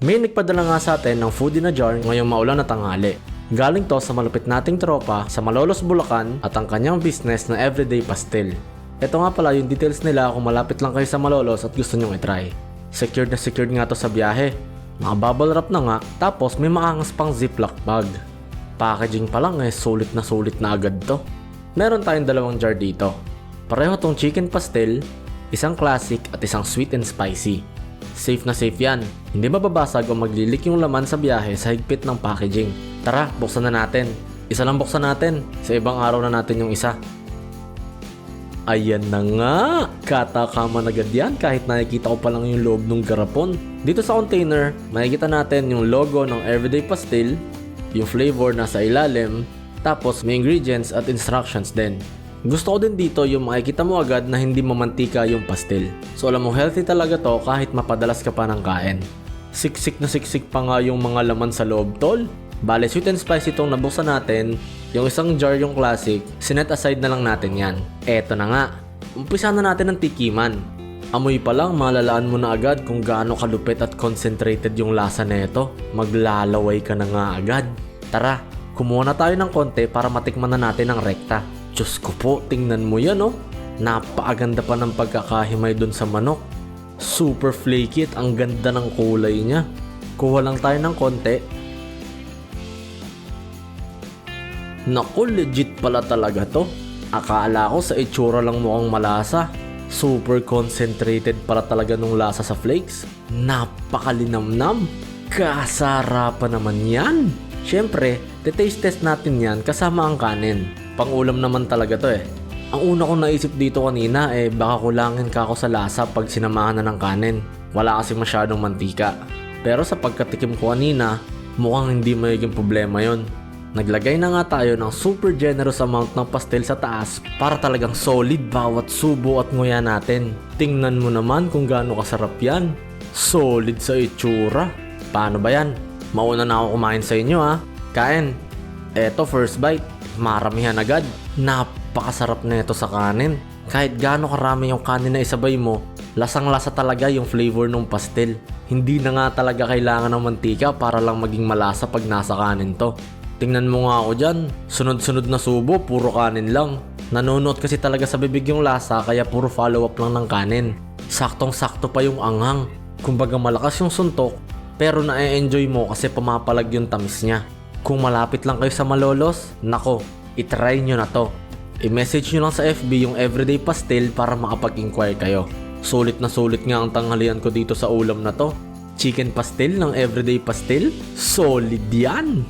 May nagpadala nga sa atin ng food in a jar ngayong maulan na tanghali. Galing to sa malupit nating tropa sa Malolos, Bulacan at ang kanyang business na everyday pastel. Ito nga pala yung details nila kung malapit lang kayo sa Malolos at gusto nyong itry. Secured na secured nga to sa biyahe. Mga bubble wrap na nga, tapos may maangas pang ziplock bag. Packaging pa lang eh, sulit na sulit na agad to. Meron tayong dalawang jar dito. Pareho tong chicken pastel, isang classic at isang sweet and spicy. Safe na safe yan. Hindi mababasag o maglilik yung laman sa biyahe sa higpit ng packaging. Tara, buksan na natin. Isa lang buksan natin. Sa ibang araw na natin yung isa. Ayan na nga! Katakaman agad yan kahit nakikita ko pa lang yung loob ng garapon. Dito sa container, makikita natin yung logo ng Everyday Pastil, yung flavor nasa ilalim, tapos may ingredients at instructions din. Gusto ko din dito yung makikita mo agad na hindi mamantika yung pastil. So alam mo healthy talaga to kahit mapadalas ka pa ng kain. Siksik na siksik pa nga yung mga laman sa loob tol. Bale sweet and spicy itong nabuksan natin. Yung isang jar yung classic, sinet aside na lang natin yan. Eto na nga. Umpisa na natin ng tikiman. Amoy pa lang, malalaan mo na agad kung gaano kalupit at concentrated yung lasa nito. Maglalaway ka na nga agad. Tara, kumuha na tayo ng konti para matikman na natin ang rekta. Diyos ko po, tingnan mo yan oh. Napakaganda pa ng pagkakahimay dun sa manok. Super flaky at ang ganda ng kulay niya. Kuha lang tayo ng konti. Naku, legit pala talaga to. Akala ko sa itsura lang mukhang malasa. Super concentrated para talaga nung lasa sa flakes. Napakalinamnam. Kasarapan naman yan. Siyempre, titaste test natin yan kasama ang kanin. Pangulam naman talaga to eh. Ang una kong naisip dito kanina eh baka kulangin ka ako sa lasa pag sinamahan na ng kanin. Wala kasi masyadong mantika. Pero sa pagkatikim ko kanina, mukhang hindi magiging problema yon. Naglagay na nga tayo ng super generous amount ng pastel sa taas para talagang solid bawat subo at nguya natin. Tingnan mo naman kung gaano kasarap yan. Solid sa itsura. Paano ba yan? Mauna na ako kumain sa inyo ha. Kain. Eto first bite. Maramihan agad. Napakasarap na ito sa kanin. Kahit gaano karami yung kanin na isabay mo, lasang lasa talaga yung flavor ng pastel. Hindi na nga talaga kailangan ng mantika para lang maging malasa pag nasa kanin to. Tingnan mo nga ako dyan, sunod-sunod na subo, puro kanin lang. Nanonood kasi talaga sa bibig yung lasa kaya puro follow up lang ng kanin. Saktong-sakto pa yung anghang. Kumbaga malakas yung suntok, pero na-enjoy mo kasi pumapalag yung tamis niya. Kung malapit lang kayo sa Malolos, nako, itry nyo na to. I-message nyo lang sa FB yung Everyday Pastel para makapag-inquire kayo. Sulit na sulit nga ang tanghalian ko dito sa ulam na to. Chicken pastel ng Everyday Pastel? Solid yan!